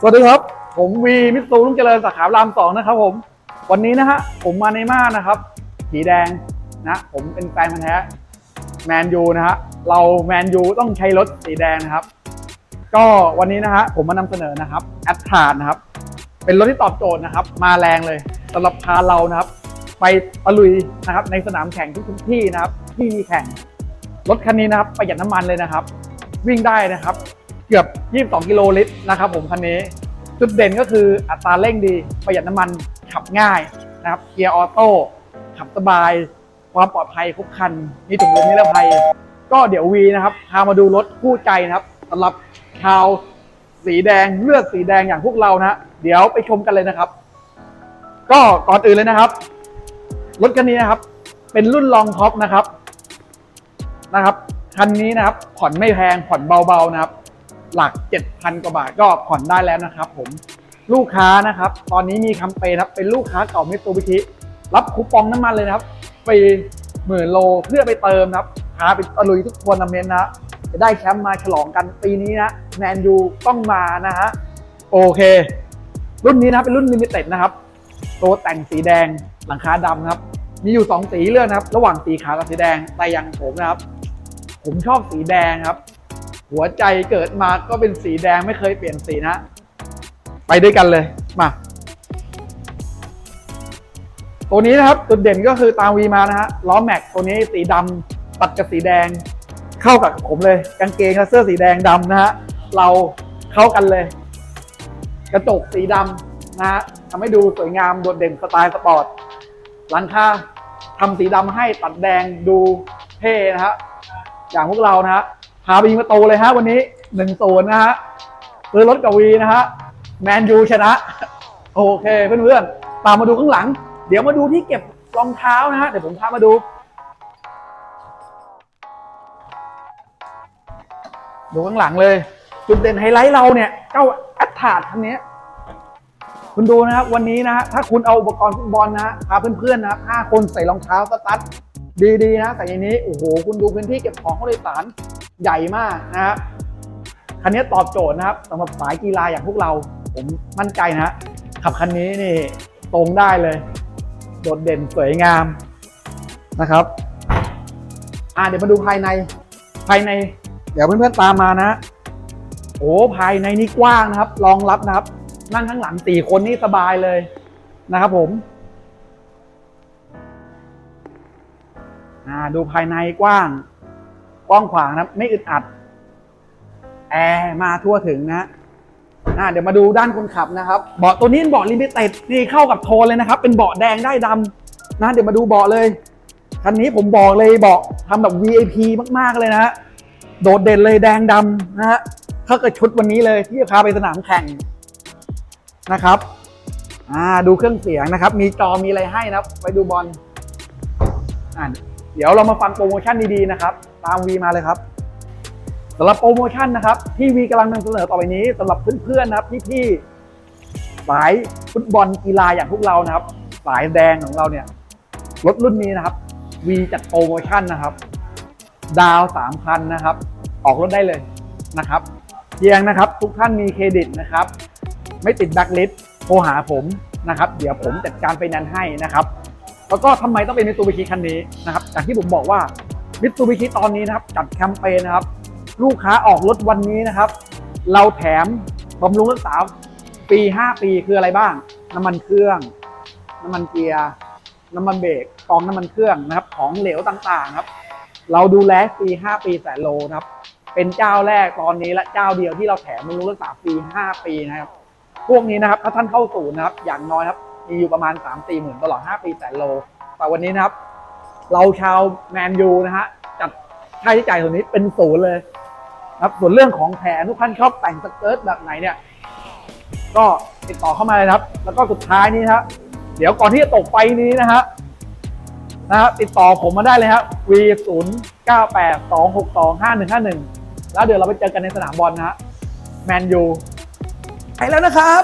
สวัสดีครับ ผมวีมิตซูลุงเจริญสาขารามสองนะครับผมวันนี้นะฮะผมมาในม่านะครับสีแดงนะผมเป็นแฟนพันธ์แท้แมนยูนะฮะเราแมนยูต้องใช้รถสีแดงนะครับ ก็วันนี้นะฮะผมมานำเสนอนะครับแอดทานนะครับ เป็นรถที่ตอบโจทย์นะครับ มาแรงเลยสำหรับพาเรานะครับ ไปตะลุยนะครับในสนามแข่งทุกที่นะครับ ที่มีแข่งรถคันนี้นะครับประหยัดน้ำมันเลยนะครับ วิ่งได้นะครับ เกือบ 22 กิโลลิตรนะครับผมคันนี้จุดเด่นก็คืออัตราเร่งดี ประหยัดน้ำมันขับง่ายนะครับเกียร์ออโต้ขับสบาย ความปลอดภัยครบครันมีถุงลมนิรภัย ก็เดี๋ยววีนะครับพามาดูรถคู่ใจนะครับสำหรับชาวสีแดงเลือดสีแดงอย่างพวกเรานะเดี๋ยวไปชมกันเลยนะครับ ก็ก่อนอื่นเลยนะครับรถคันนี้นะครับ เป็นรุ่นลองท็อปนะครับนะครับคันนี้นะครับผ่อนไม่แพงผ่อนเบาๆนะครับ หลัก 7,000 กว่าบาทก็ผ่อนได้แล้วนะครับผมลูกค้านะครับ ตอนนี้มีแคมเปญครับเป็นลูกค้าเก่ามิตซูบิชิรับคูปองน้ำมันเลยนะครับฟรีหมื่นโลเพื่อไปเติมครับพาไปตะลุยทุกทัวร์นาเมนต์นะฮะจะได้แชมป์มาฉลองกันปีนี้นะแมนยูต้องมานะฮะโอเค รุ่นนี้นะครับเป็นรุ่นลิมิเต็ดนะครับตัวแต่งสีแดงหลังคาดำครับ มีอยู่ 2 สีเลือกนะครับ ระหว่างสีขาวกับสีแดงแต่อย่างผมนะครับ ผมชอบสีแดงครับ หัวใจเกิดมาก็เป็นสีแดงไม่เคยเปลี่ยนสีนะ ไปด้วยกันเลย มาตัวนี้นะครับจุดเด่นก็คือตามวีมานะฮะล้อแม็กตัวนี้สีดำตัดกับสีแดง เข้ากับผมเลย กางเกงและเสื้อสีแดงดำนะฮะเราเข้ากันเลย กระจกสีดำนะฮะทำให้ดูสวยงามโดดเด่นสไตล์สปอร์ตหลังคาทำสีดำให้ตัดแดงดูเท่นะฮะอย่างพวกเรานะฮะ พาไปยิงประตูเลยฮะวันนี้หนึ่งศูนย์นะฮะซื้อรถกับวีนะฮะแมนยูชนะ โอเคเพื่อนๆตามมาดูข้างหลัง เดี๋ยวมาดูที่เก็บรองเท้านะฮะเดี๋ยวผมพามาดู ดูข้างหลังเลย จุดเด่นไฮไลท์เราเนี่ยเจ้าแอตทาดคันนี้คุณดูนะครับวันนี้นะฮะถ้าคุณเอาอุปกรณ์ฟุตบอลนะฮะพาเพื่อนๆนะครับห้าคนใส่รองเท้าสตั๊ดดีๆนะใส่อย่างนี้โอ้โหคุณดูพื้นที่เก็บของผู้โดยสาร ใหญ่มากนะฮะคันนี้ตอบโจทย์นะครับสำหรับสายกีฬาอย่างพวกเราผมมั่นใจนะฮะขับคันนี้นี่ตรงได้เลย โดดเด่นสวยงามนะครับ อ่าเดี๋ยวมาดูภายในภายใน เดี๋ยวเพื่อนๆตามมานะโอ้ภายในนี่กว้างนะครับรองรับนะครับ นั่งข้างหลังสี่คนนี่สบายเลยนะครับผมอ่าดูภายในกว้าง กว้างขวางนะครับไม่อึดอัด แอร์มาทั่วถึงนะอ่าเดี๋ยวมาดูด้านคนขับนะครับ เบาะตัวนี้เป็นเบาะลิมิเต็ดนี่เข้ากับโทนเลยนะครับ เป็นเบาะแดงได้ดำนะเดี๋ยวมาดูเบาะเลย คันนี้ผมบอกเลยเบาะทำแบบ VIP มากๆเลยนะ โดดเด่นเลยแดงดำนะฮะถ้าเกิดชุดวันนี้เลยที่จะพาไปสนามแข่งนะครับอ่าดูเครื่องเสียงนะครับ มีจอมีอะไรให้นะไปดูบอลอ่าเดี๋ยวเรามาฟังโปรโมชั่นดีๆนะครับ ตามวีมาเลยครับสำหรับโปรโมชั่นนะครับที่วีกำลังนำเสนอต่อไปนี้สำหรับเพื่อนๆนะครับพี่ๆสายฟุตบอลกีฬาอย่างพวกเรานะครับ สายแดงของเราเนี่ยรถรุ่นนี้นะครับวีจัดโปรโมชั่นนะครับ ดาวสามพันนะครับ ออกรถได้เลยนะครับเพียงนะครับทุกท่านมีเครดิตนะครับ ไม่ติดแบ็คลิสโทรหาผมนะครับ เดี๋ยวผมจัดการไปนั้นให้นะครับ แล้วก็ทำไมต้องเป็นมิตซูบิชิคันนี้นะครับอย่างที่ผมบอกว่า มิตซูบิชิตอนนี้นะครับจัดแคมเปญนะครับ ลูกค้าออกรถวันนี้นะครับ เราแถมบำรุงรักษาปี 5 ปีคืออะไรบ้าง น้ำมันเครื่อง น้ำมันเกียร์ น้ำมันเบรกกองน้ำมันเครื่องนะครับ ของเหลวต่างๆครับ เราดูแลฟรี5ปีแสนโลนะครับ เป็นเจ้าแรกตอนนี้และเจ้าเดียวที่เราแถมบำรุงรักษาฟรี5ปีนะครับ พวกนี้นะครับถ้าท่านเข้าศูนย์นะครับ อย่างน้อยครับมีอยู่ประมาณ 3 4หมื่นตลอด 5 ปีแสนโล แต่วันนี้นะครับ เราชาวแมนยูนะฮะจัดค่าใช้จ่ายส่วนนี้เป็นศูนย์เลยครับส่วนเรื่องของแถมทุกท่านชอบแต่งสเกิร์ตแบบไหนเนี่ยก็ติดต่อเข้ามาเลยครับ แล้วก็สุดท้ายนี้นะครับเดี๋ยวก่อนที่จะตกไฟนี้นะฮะนะฮะติดต่อผมมาได้เลยครับ V 0 9 8 2 6 2 5 1 5 1 แล้วเดี๋ยวเราไปเจอกันในสนามบอลนะฮะแมนยูไปแล้วนะครับ